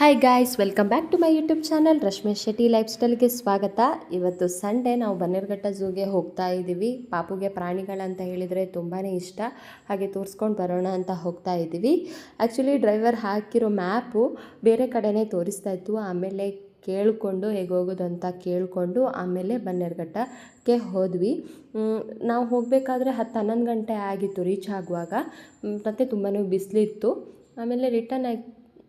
Hi guys welcome back to my YouTube channel Rashmi Shetty life ಸ್ಟೈಲ್ಗೆ ಸ್ವಾಗತ. ಇವತ್ತು Sunday ನಾವು ಬನ್ನೇರ್ಘಟ್ಟ ಝೂಗೆ ಹೋಗ್ತಾ ಇದ್ದೀವಿ. ಪಾಪುಗೆ ಪ್ರಾಣಿಗಳಂತ ಹೇಳಿದರೆ ತುಂಬಾ ಇಷ್ಟ. ಹಾಗೆ ತೋರಿಸ್ಕೊಂಡು ಬರೋಣ ಅಂತ ಹೋಗ್ತಾ ಇದ್ದೀವಿ. ಆ್ಯಕ್ಚುಲಿ ಡ್ರೈವರ್ ಹಾಕಿರೋ ಮ್ಯಾಪು ಬೇರೆ ಕಡೆನೇ ತೋರಿಸ್ತಾ ಇತ್ತು. ಆಮೇಲೆ ಕೇಳಿಕೊಂಡು ಹೇಗೆ ಹೋಗೋದು ಅಂತ ಕೇಳಿಕೊಂಡು ಆಮೇಲೆ ಬನ್ನೇರ್ಘಟ್ಟಕ್ಕೆ ಹೋದ್ವಿ. ನಾವು ಹೋಗಬೇಕಾದ್ರೆ ಹತ್ತು ಹನ್ನೊಂದು ಗಂಟೆ ಆಗಿತ್ತು ರೀಚ್ ಆಗುವಾಗ. ಮತ್ತು ತುಂಬಾ ಬಿಸಿಲಿತ್ತು. ಆಮೇಲೆ ರಿಟರ್ನ್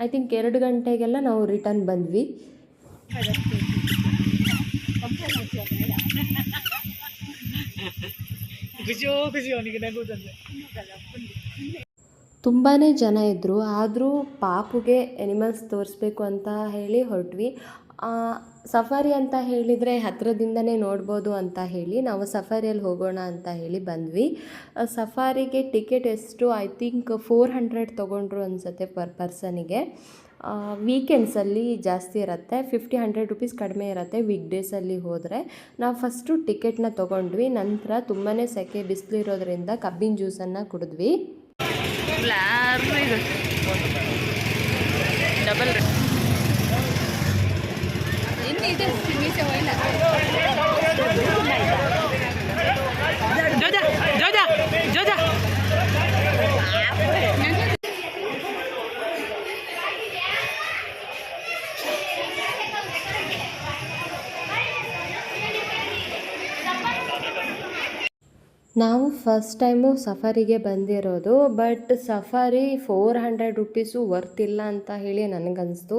ಐ ಥಿಂಕ್ ಎರಡು ಗಂಟೆಗೆಲ್ಲ ನಾವು ರಿಟರ್ನ್ ಬಂದ್ವಿ. ತುಂಬಾ ಜನ ಇದ್ದರು ಆದರೂ ಪಾಪುಗೆ ಎನಿಮಲ್ಸ್ ತೋರಿಸ್ಬೇಕು ಅಂತ ಹೇಳಿ ಹೊರಟ್ವಿ. ಸಫಾರಿ ಅಂತ ಹೇಳಿದರೆ ಹತ್ತಿರದಿಂದನೇ ನೋಡ್ಬೋದು ಅಂತ ಹೇಳಿ, ನಾವು ಸಫಾರಿಯಲ್ಲಿ ಹೋಗೋಣ ಅಂತ ಹೇಳಿ ಬಂದ್ವಿ. ಸಫಾರಿಗೆ ಟಿಕೆಟ್ ಎಷ್ಟು? ಐ ಥಿಂಕ್ ಫೋರ್ ಹಂಡ್ರೆಡ್ ತೊಗೊಂಡ್ರು ಅನಿಸುತ್ತೆ ಪರ್ ಪರ್ಸನಿಗೆ ವೀಕೆಂಡ್ಸಲ್ಲಿ ಜಾಸ್ತಿ ಇರುತ್ತೆ ಫಿಫ್ಟಿ ಹಂಡ್ರೆಡ್ ರುಪೀಸ್ ಕಡಿಮೆ ಇರುತ್ತೆ ವೀಕ್ ಡೇಸಲ್ಲಿ ಹೋದರೆ. ನಾವು ಫಸ್ಟು ಟಿಕೆಟ್ನ ತೊಗೊಂಡ್ವಿ, ನಂತರ ತುಂಬಾ ಸೆಕೆ ಬಿಸಿಲಿರೋದ್ರಿಂದ ಕಬ್ಬಿನ ಜ್ಯೂಸನ್ನು ಕುಡಿದ್ವಿ. ಡಬಲ್ ನಾವು ಫಸ್ಟ್ ಟೈಮು ಸಫಾರಿಗೆ ಬಂದಿರೋದು but safari four hundred rupees worth ಇಲ್ಲ ಅಂತ ಹೇಳಿ ನನಗನ್ನಿಸ್ತು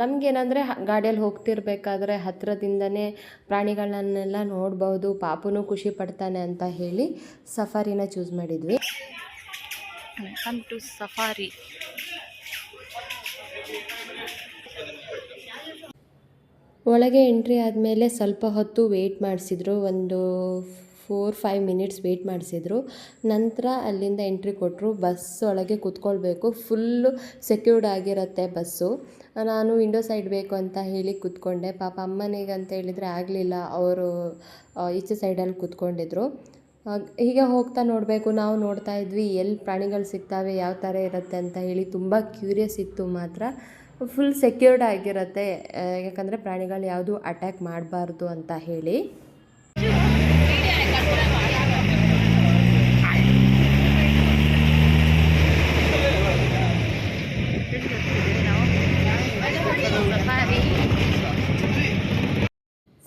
ನಮಗೇನಂದರೆ ಗಾಡಿಯಲ್ಲಿ ಹೋಗ್ತಿರ್ಬೇಕಾದ್ರೆ ಹತ್ತಿರದಿಂದನೇ ಪ್ರಾಣಿಗಳನ್ನೆಲ್ಲ ನೋಡ್ಬೋದು ಪಾಪುನೂ ಖುಷಿ ಪಡ್ತಾನೆ ಅಂತ ಹೇಳಿ ಸಫಾರಿನ ಚೂಸ್ ಮಾಡಿದ್ವಿ. ಕಮ್ ಟು ಸಫಾರಿ ಒಳಗೆ ಎಂಟ್ರಿ ಆದಮೇಲೆ ಸ್ವಲ್ಪ ಹೊತ್ತು ವೆಯ್ಟ್ ಮಾಡಿಸಿದ್ರು. ಒಂದು ಫೋರ್, ಫೈವ್ ಮಿನಿಟ್ಸ್ ವೆಯ್ಟ್ ಮಾಡಿಸಿದ್ರು. ನಂತರ ಅಲ್ಲಿಂದ ಎಂಟ್ರಿ ಕೊಟ್ಟರು. ಬಸ್ ಒಳಗೆ ಕೂತ್ಕೊಳ್ಬೇಕು. ಫುಲ್ಲು ಸೆಕ್ಯೂರ್ಡ್ ಆಗಿರುತ್ತೆ ಬಸ್ಸು. ನಾನು ವಿಂಡೋ ಸೈಡ್ ಬೇಕು ಅಂತ ಹೇಳಿ ಕೂತ್ಕೊಂಡೆ. ಪಾಪ ಅಮ್ಮನಿಗೆ ಅಂತ ಹೇಳಿದರೆ ಆಗಲಿಲ್ಲ. ಅವರು ಈಚೆ ಸೈಡಲ್ಲಿ ಕೂತ್ಕೊಂಡಿದ್ರು. ಹೀಗೆ ಹೋಗ್ತಾ ನೋಡಬೇಕು. ನಾವು ನೋಡ್ತಾ ಇದ್ವಿ, ಎಲ್ಲಿ ಪ್ರಾಣಿಗಳು ಸಿಗ್ತಾವೆ, ಯಾವ ಥರ ಇರುತ್ತೆ ಅಂತ ಹೇಳಿ ತುಂಬ ಕ್ಯೂರಿಯಸ್ ಇತ್ತು ಮಾತ್ರ. ಫುಲ್ ಸೆಕ್ಯೂರ್ಡ್ ಆಗಿರುತ್ತೆ. ಯಾಕಂದರೆ ಪ್ರಾಣಿಗಳು ಯಾವುದು ಅಟ್ಯಾಕ್ ಮಾಡಬಾರ್ದು ಅಂತ ಹೇಳಿ.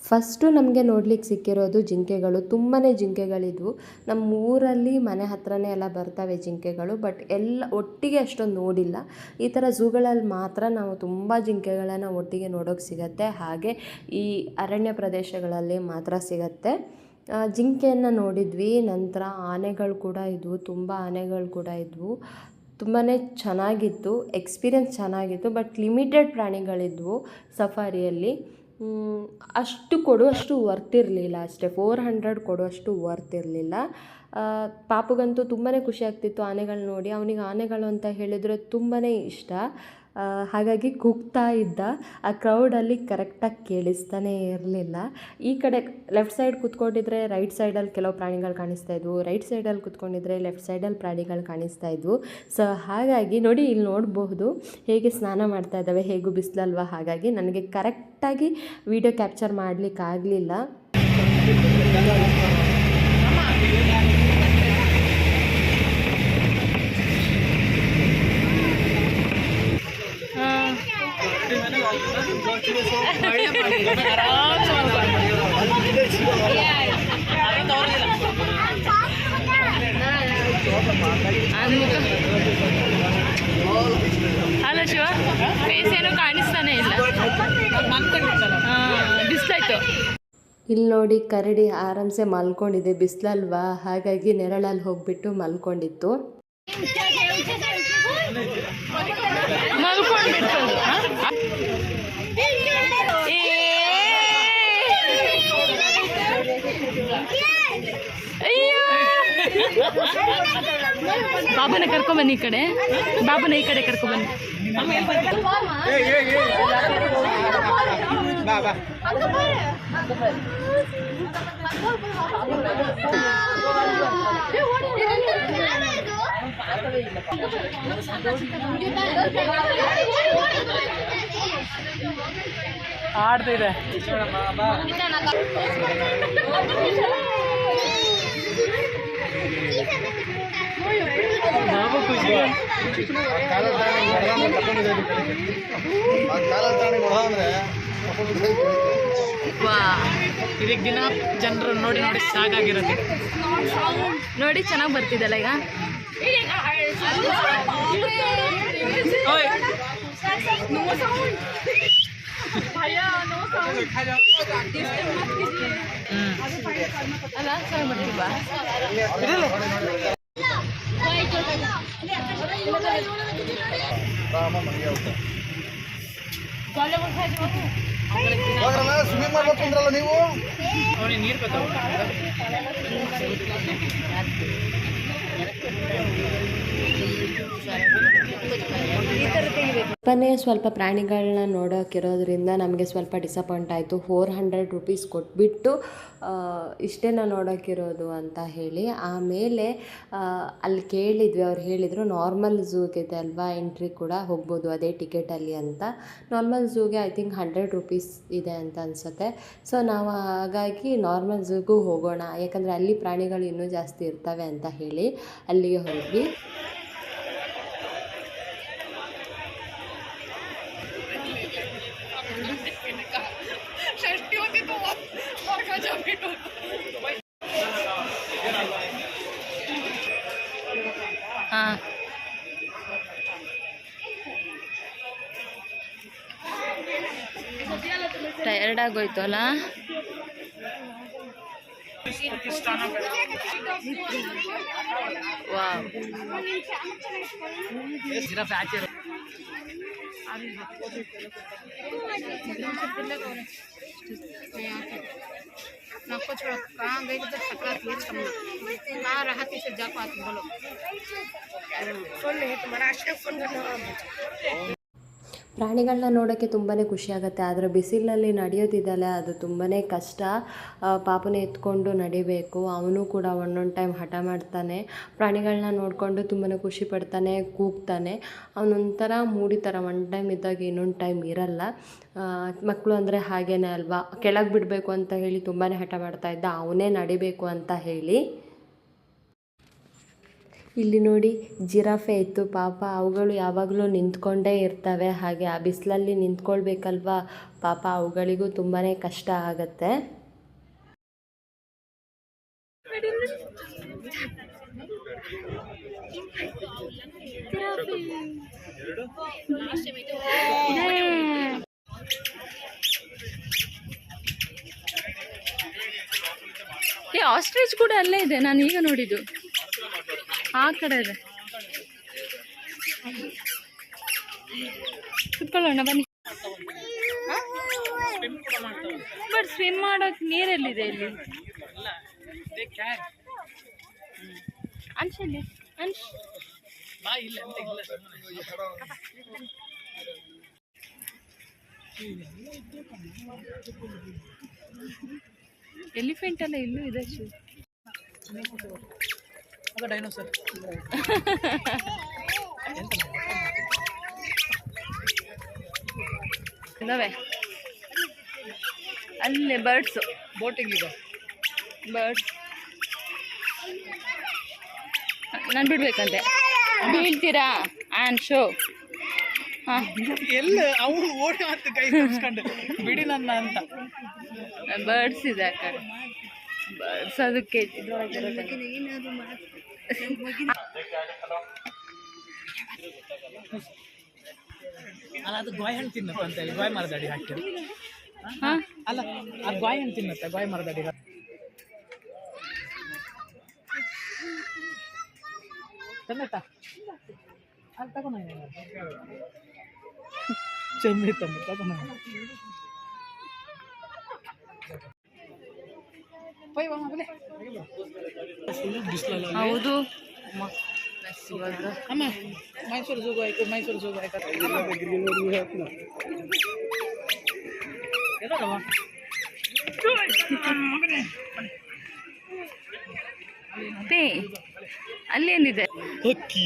ಫಸ್ಟು ನಮಗೆ ನೋಡ್ಲಿಕ್ಕೆ ಸಿಕ್ಕಿರೋದು ಜಿಂಕೆಗಳು. ತುಂಬಾ ಜಿಂಕೆಗಳಿದ್ವು. ನಮ್ಮ ಊರಲ್ಲಿ ಮನೆ ಹತ್ರನೇ ಎಲ್ಲ ಬರ್ತವೆ ಜಿಂಕೆಗಳು, ಬಟ್ ಎಲ್ಲ ಒಟ್ಟಿಗೆ ಅಷ್ಟೊಂದು ನೋಡಿಲ್ಲ. ಈ ಥರ ಝೂಗಳಲ್ಲಿ ಮಾತ್ರ ನಾವು ತುಂಬ ಜಿಂಕೆಗಳನ್ನು ಒಟ್ಟಿಗೆ ನೋಡೋಕೆ ಸಿಗತ್ತೆ. ಹಾಗೆ ಈ ಅರಣ್ಯ ಪ್ರದೇಶಗಳಲ್ಲಿ ಮಾತ್ರ ಸಿಗತ್ತೆ. ಜಿಂಕೆಯನ್ನು ನೋಡಿದ್ವಿ, ನಂತರ ಆನೆಗಳು ಕೂಡ ಇದ್ವು, ತುಂಬ ಆನೆಗಳು ಕೂಡ ಇದ್ವು. ತುಂಬಾ ಚೆನ್ನಾಗಿತ್ತು ಎಕ್ಸ್ಪೀರಿಯನ್ಸ್ ಚೆನ್ನಾಗಿತ್ತು ಬಟ್ ಲಿಮಿಟೆಡ್ ಪ್ರಾಣಿಗಳಿದ್ವು ಸಫಾರಿಯಲ್ಲಿ. ಅಷ್ಟು ಕೊಡುವಷ್ಟು ವರ್ತ್ ಇರಲಿಲ್ಲ ಅಷ್ಟೇ ಫೋರ್ ಹಂಡ್ರೆಡ್ ಕೊಡುವಷ್ಟು ವರ್ತ್ ಇರಲಿಲ್ಲ. ಪಾಪಗಂತೂ ತುಂಬಾ ಖುಷಿ ಆಗ್ತಿತ್ತು ಆನೆಗಳು ನೋಡಿ, ಅವನಿಗೆ ಆನೆಗಳು ಅಂತ ಹೇಳಿದರೆ ತುಂಬಾ ಇಷ್ಟ. ಹಾಗಾಗಿ ಕೂಗ್ತಾ ಇದ್ದ, ಆ ಕ್ರೌಡಲ್ಲಿ ಕರೆಕ್ಟಾಗಿ ಕೇಳಿಸ್ತಾನೆ ಇರಲಿಲ್ಲ. ಈ ಕಡೆ ಲೆಫ್ಟ್ ಸೈಡ್ ಕೂತ್ಕೊಂಡಿದ್ರೆ ರೈಟ್ ಸೈಡಲ್ಲಿ ಕೆಲವು ಪ್ರಾಣಿಗಳು ಕಾಣಿಸ್ತಾ ಇದ್ವು ರೈಟ್ ಸೈಡಲ್ಲಿ ಕೂತ್ಕೊಂಡಿದ್ರೆ ಲೆಫ್ಟ್ ಸೈಡಲ್ಲಿ ಪ್ರಾಣಿಗಳು ಕಾಣಿಸ್ತಾ ಇದ್ವು. ಸೊ ಹಾಗಾಗಿ ನೋಡಿ ಇಲ್ಲಿ ನೋಡಬಹುದು, ಹೇಗೆ ಸ್ನಾನ ಮಾಡ್ತಾ ಇದ್ದಾವೆ, ಹೇಗೂ ಬಿಸಿಲಲ್ವಾ, ಹಾಗಾಗಿ ನನಗೆ ಕರೆಕ್ಟಾಗಿ ವಿಡಿಯೋ ಕ್ಯಾಪ್ಚರ್ ಮಾಡಲಿಕ್ಕಾಗಲಿಲ್ಲ. ಅಲ್ಲ ಶಿವ ಫೇಸ್ ಏನು ಕಾಣಿಸ್ತಾನೆ ಇಲ್ಲ. ಬಿಸ್ಲಾಯ್ತು. ಇಲ್ಲಿ ನೋಡಿ ಕರಡಿ ಆರಾಮ್ಸೆ ಮಲ್ಕೊಂಡಿದೆ ಬಿಸಿಲಲ್ವಾ? ಹಾಗಾಗಿ ನೆರಳಲ್ಲಿ ಹೋಗ್ಬಿಟ್ಟು ಮಲ್ಕೊಂಡಿತ್ತು. ಬಾಬನ ಕರ್ಕೊಂಬನ್ನಿ ಈ ಕಡೆ. ಬಾಬನ ಈ ಕಡೆ ಕರ್ಕೊಂಬನ್ನಿ. ಆಡ್ತಿದೆ. ಇದಕ್ಕೆ ದಿನ ಜನರು ನೋಡಿ ನೋಡಿ ಸಾಕಾಗಿರುತ್ತೆ ನೋಡಿ ಚೆನ್ನಾಗಿ ಬರ್ತಿದ್ದಲ್ಲ ಈಗ? ಅಲ್ಲ ಸ್ವಿಮ್ಮಿಂಗ್ ಮಾಡ್ಬೇಕು ಅಂದ್ರಲ್ಲ ನೀವು ನೀರು ಸ್ವಲ್ಪನೇ ಸ್ವಲ್ಪ ಪ್ರಾಣಿಗಳನ್ನ ನೋಡೋಕ್ಕಿರೋದ್ರಿಂದ ನಮಗೆ ಸ್ವಲ್ಪ ಡಿಸಪಾಯಿಂಟ್ ಆಯಿತು. ಫೋರ್ ಹಂಡ್ರೆಡ್ ರುಪೀಸ್ ಕೊಟ್ಬಿಟ್ಟು ಇಷ್ಟೇನ ನೋಡೋಕ್ಕಿರೋದು ಅಂತ ಹೇಳಿ. ಆಮೇಲೆ ಅಲ್ಲಿ ಕೇಳಿದ್ವಿ, ಅವ್ರು ಹೇಳಿದರು ನಾರ್ಮಲ್ ಝೂಗೆ ಇದೆ ಅಲ್ವಾ? ಎಂಟ್ರಿ ಕೂಡ ಹೋಗ್ಬೋದು, ಅದೇ ಟಿಕೆಟಲ್ಲಿ ಅಂತ. ನಾರ್ಮಲ್ ಝೂಗೆ ಐ ಥಿಂಕ್ ಹಂಡ್ರೆಡ್ ರುಪೀಸ್ ಇದೆ ಅಂತ ಅನಿಸುತ್ತೆ. ಸೊ ನಾವು ಹಾಗಾಗಿ ನಾರ್ಮಲ್ ಝೂಗೂ ಹೋಗೋಣ. ಯಾಕಂದರೆ ಅಲ್ಲಿ ಪ್ರಾಣಿಗಳು ಇನ್ನೂ ಜಾಸ್ತಿ ಇರ್ತವೆ ಅಂತ ಹೇಳಿ. ಅಲ್ಲಿಗೆ ಹೋಗಿ ಹಾಂ. ಟಯರ್ಡ್ ಆಗೋಯ್ತು आपको छोड़ा कहाँ गई तो सकरात ये छमना कहाँ रहा थी से जा पाती बोलो सुन नहीं तुम्हारा आशा फ़ोन करना ಪ್ರಾಣಿಗಳನ್ನ ನೋಡೋಕ್ಕೆ ತುಂಬಾ ಖುಷಿ ಆಗುತ್ತೆ. ಆದರೆ ಬಿಸಿಲಿನಲ್ಲಿ ನಡೆಯೋದಿದೆಯಲ್ಲ, ಅದು ತುಂಬಾ ಕಷ್ಟ. ಪಾಪನ ಎತ್ಕೊಂಡು ನಡಿಬೇಕು. ಅವನು ಕೂಡ ಒಂದೊಂದು ಟೈಮ್ ಹಠ ಮಾಡ್ತಾನೆ. ಪ್ರಾಣಿಗಳನ್ನ ನೋಡಿಕೊಂಡು ತುಂಬಾ ಖುಷಿ ಪಡ್ತಾನೆ, ಕೂಗ್ತಾನೆ. ಅವನೊಂಥರ ಮೂಡಿ ಥರ ಒನ್ ಟೈಮ್ ಇದ್ದಾಗ ಇನ್ನೊಂದು ಟೈಮ್ ಇರಲ್ಲ. ಮಕ್ಕಳು ಅಂದರೆ ಹಾಗೇನೆ ಅಲ್ವಾ? ಕೆಳಗೆ ಬಿಡಬೇಕು ಅಂತ ಹೇಳಿ ತುಂಬಾ ಹಠ ಮಾಡ್ತಾ ಇದ್ದ. ಅವನೇ ನಡಿಬೇಕು ಅಂತ ಹೇಳಿ ಇಲ್ಲಿ ನೋಡಿ ಜಿರಾಫೆ ಇತ್ತು. ಪಾಪ ಅವುಗಳು ಯಾವಾಗಲೂ ನಿಂತ್ಕೊಂಡೇ ಇರ್ತವೆ. ಹಾಗೆ ಆ ಬಿಸಿಲಲ್ಲಿ ನಿಂತ್ಕೊಳ್ಬೇಕಲ್ವಾ? ಪಾಪ ಅವುಗಳಿಗೂ ತುಂಬಾ ಕಷ್ಟ ಆಗತ್ತೆ. ಏ ಆಸ್ಟ್ರಿಚ್ ಕೂಡ ಅಲ್ಲೇ ಇದೆ. ನಾನು ಈಗ ನೋಡಿದ್ದು. ಆ ಕಡೆ ಇದೆ. ಕುತ್ಕೊಳ್ಳೋಣ, ಬನ್ನಿ. ಬಟ್ ಸ್ವಿಮ್ ಮಾಡೋಕೆ ನೀರೆಲ್ಲಿದೆ ಇಲ್ಲಿ? ಅಂಶ್ ಇಲ್ಲಿ ಇಲ್ಲ ಎಲಿಫೆಂಟ್ ಎಲ್ಲ ಇಲ್ಲೂ ಇದೆ, ಶೂ. ಅದು ಡೈನೋಸರ್ ಇದಾವೆ. ಅಲ್ಲೇ ಬರ್ಡ್ಸು ಬೋಟಿಂಗ್ ಇದೆ. ಬರ್ಡ್ಸ್ ನಾನು ಬಿಡ್ಬೇಕಂತೆ. ಬೀಳ್ತೀರಾ? ಆ್ಯಂಡ್ ಶೋ ಹಾಂ. ಎಲ್ಲ ಅವರು ಓಡಿ ಮಾಡ್ತು ಕೈ ತಪ್ಸ್ಕೊಂಡು ಬಿಡಿ ನನ್ನ ಅಂತ. ಬರ್ಡ್ಸ್ ಇದೆ ಅಕ್ಕ ಬರ್ಡ್ಸ್ ಅದಕ್ಕೆ. ಇದ್ರೊಳಗೆ. ಅಲ್ಲ ಅದು ಗಾಯ ಹಣ್ಣು ತಿನ್ನಪ್ಪ ಅಂತ ಹೇಳಿ. ಗಾಯ ಮರದ ಅಡಿ ಹಾಕ್ತಾರೆ. ಹಾ? ಅಲ್ಲ ಆ ಗಾಯ ಹಣ್ಣು ತಿನ್ನತ್ತ? ಗಾಯ ಮರದ ಅಡಿ ತಂದಟ ಅಲ್ಲಿ ತಗೊಂಡ ಚೆಮ್ಮೆ ತಮ್ಮ ತಗೊಂಡ ಹೌದು. ಅಮ್ಮ ಮೈಸೂರು ಜೂಗು ಆಯ್ತು ಮೈಸೂರು ಝೂಗು ಆಯ್ತು ತೇ ಅಲ್ಲೇನಿದೆ? ಹಕ್ಕಿ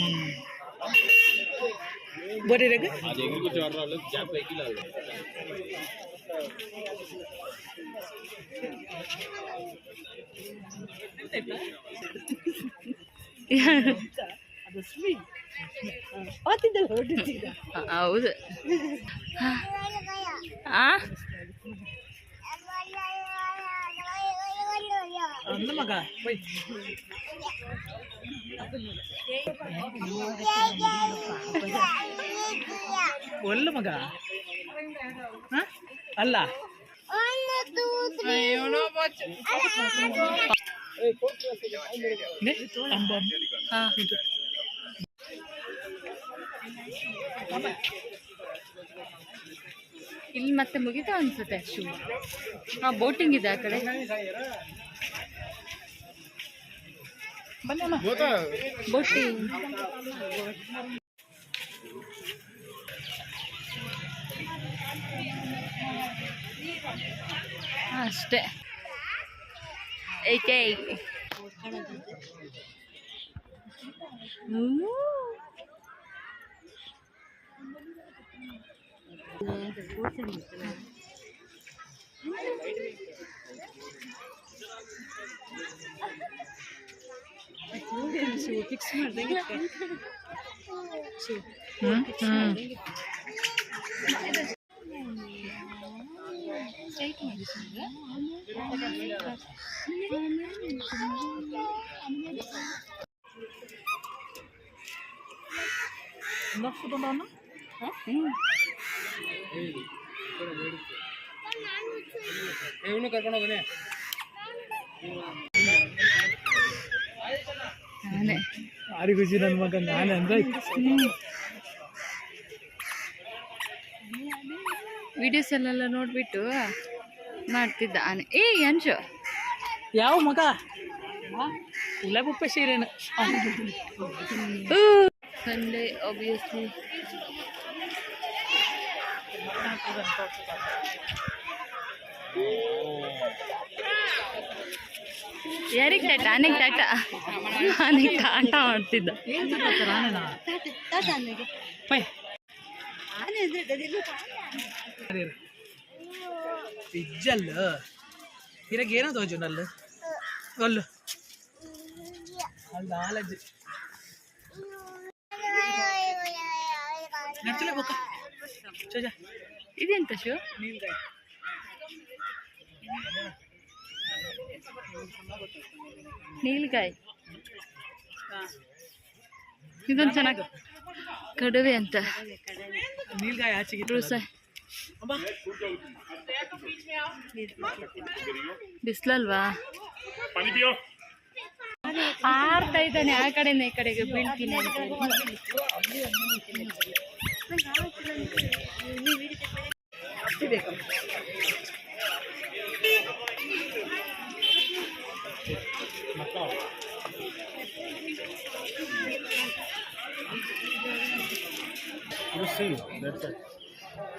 ಬರೀ ಹೌದು. ಆ? ಅಂದ ಮಗ ಬೈ ಒಲ್ಲ ಮಗ. ಹ? ಅಲ್ಲ. ಇಲ್ಲಿ ಮತ್ತೆ ಮುಗಿತಾ ಅನ್ಸುತ್ತೆ ಶೂ ಹಾ ಬೋಟಿಂಗ್ ಇದೆ ಆ ಕಡೆ. ಬೋಟಿಂಗ್ ಅಷ್ಟೇ ಏಕೆ ಹ್ಮ್ ಹ್ಮ್ ಇವನು ಕರ್ಕೊಂಡು ಹೋಗನೆ ಭಾರಿ ಖುಷಿ ನನ್ನ ಮಗ ನಾನೇ ಅಂದ್ರೆ ವಿಡಿಯೋಸ್ ಅಲ್ಲೆಲ್ಲ ನೋಡ್ಬಿಟ್ಟು ಮಾಡ್ತಿದ್ದ ಆನೆ ಏ ಅಂಜು. ಯಾವ ಮಗ? ಉಳ್ಳಗುಪ್ಪೆ ಸೀರೆನು. ಸಂಡೇ ಆಬ್ವಿಯಸ್ಲಿ ಯಾರಿಗೆ ಟಾಟ ಆನೆಗೆ ಟಾಟ ಆನೆಗೆ ಟಾಟ ಮಾಡ್ತಿದ್ದ. ಪೈ. ಇಜ್ಜಲ್ಲ ಇರಗೆ ಏನೋ ತೋಜು ನಲ್ಲು ಒಲ್ಲು ಅಲ್ಲ ನಚ್ಚಲೆ ಬೊಕ್ಕ ಚೋಜ. ಇದೆಂತ ಶೂ? ನೀಲ್ಗಾಯ್. ನೀಲ್ಗಾಯ್ ಇದೊಂದು ಚೆನ್ನಾಗಿ ಕಡುವೆ ಅಂತ. ನೀಲ್ಗಾಯ್ ಆಚೆಗೆ ಬಿಸ್ಲಲ್ವಾ? ಆಡ್ತಾ ಇದ್ದಾನೆ ಆ ಕಡೆಯಿಂದ ಈ ಕಡೆಗೆ ಬೀಳ್ತೀನಿ ಅಂತ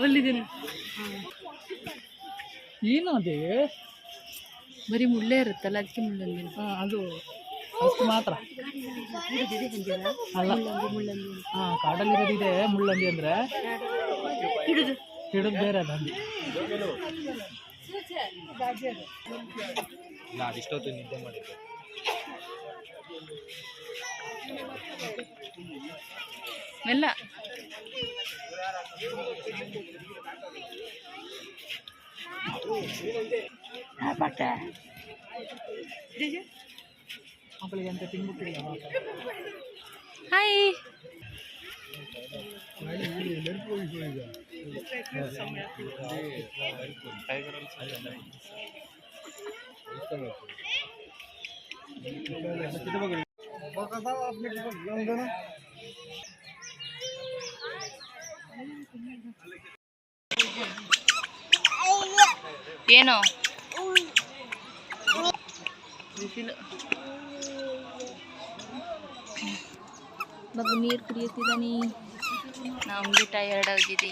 ಒಲ್ಲಿದ್ದೀನಿ ಏನು ಅದೇ? ಬರೀ ಮುಳ್ಳೆ ಇರುತ್ತಲ್ಲ ಅದಕ್ಕೆ ಮುಳ್ಳಂಗಿ. ಹಾ, ಅದು ಅಷ್ಟು ಮಾತ್ರ. ಅಲ್ಲ. ಹಾ ಕಾಡಲ್ಲಿರೋದಿದೆ ಮುಳ್ಳಂಗಿ ಅಂದ್ರೆ ಹಿಡಿದು. ಬೇರೆ ಅದು ಮಾಡಿದ್ದೆ. ಮೆಲ್ಲ ಮಕ್ಕಳಿಗೆ ಅಂತ ತಿನ್ಬಿಟ್ಟಿಲ್ಲ ಹಾಯ್ ಏನು? ಬಿಸಿಲು ಮಗು ನೀರು ಕುಡಿಯುತ್ತಿದ್ದಾನೆ ನಮಗೆ ಟಯರ್ಡ್ ಆಗಿದೆ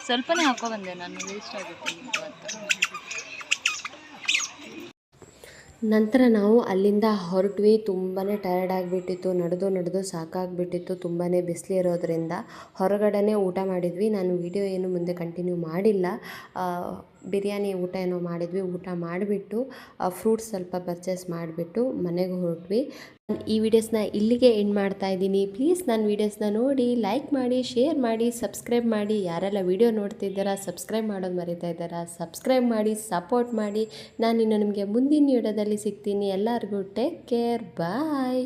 ಸ್ವಲ್ಪನೇ ಹಾಕೋ ಬಂದೆ ನಾನು ವೇಸ್ಟ್ ಆಗುತ್ತೆ ನಿಮ್ಗೆ ಅಂತ ನಂತರ ನಾವು ಅಲ್ಲಿಂದ ಹೊರಟ್ವಿ. ತುಂಬಾ ಟಯರ್ಡ್ ಆಗಿಬಿಟ್ಟಿತ್ತು. ನಡೆದು ನಡೆದು ಸಾಕಾಗಿಬಿಟ್ಟಿತ್ತು. ತುಂಬಾ ಬಿಸಿಲಿರೋದ್ರಿಂದ ಹೊರಗಡೆ ಊಟ ಮಾಡಿದ್ವಿ. ನಾನು ವಿಡಿಯೋ ಏನು ಮುಂದೆ ಕಂಟಿನ್ಯೂ ಮಾಡಿಲ್ಲ. ಬಿರಿಯಾನಿ ಊಟ ಏನೋ ಮಾಡಿದ್ವಿ. ಊಟ ಮಾಡಿಬಿಟ್ಟು ಫ್ರೂಟ್ಸ್ ಸ್ವಲ್ಪ ಪರ್ಚೇಸ್ ಮಾಡಿಬಿಟ್ಟು ಮನೆಗೆ ಹೊರಟ್ವಿ. ನಾನ್ ಈ ವಿಡಿಯೋಸ್ನ ಇಲ್ಲಿಗೆ ಎಂಡ್ ಮಾಡ್ತಾ ಇದ್ದೀನಿ. ಪ್ಲೀಸ್ ನನ್ನ ವೀಡಿಯೋಸ್ನ ನೋಡಿ ಲೈಕ್ ಮಾಡಿ ಶೇರ್ ಮಾಡಿ ಸಬ್ಸ್ಕ್ರೈಬ್ ಮಾಡಿ. ಯಾರೆಲ್ಲ ವಿಡಿಯೋ ನೋಡ್ತಿದ್ದಾರಾ ಸಬ್ಸ್ಕ್ರೈಬ್ ಮಾಡೋದು ಮರಿತಾ ಇದ್ದಾರಾ ಸಬ್ಸ್ಕ್ರೈಬ್ ಮಾಡಿ ಸಪೋರ್ಟ್ ಮಾಡಿ. ನಾನು ಇನ್ನು ನಿಮಗೆ ಮುಂದಿನ ವಿಡಿಯೋದಲ್ಲಿ ಸಿಗ್ತೀನಿ. ಎಲ್ಲರಿಗೂ ಟೇಕ್ ಕೇರ್ ಬಾಯ್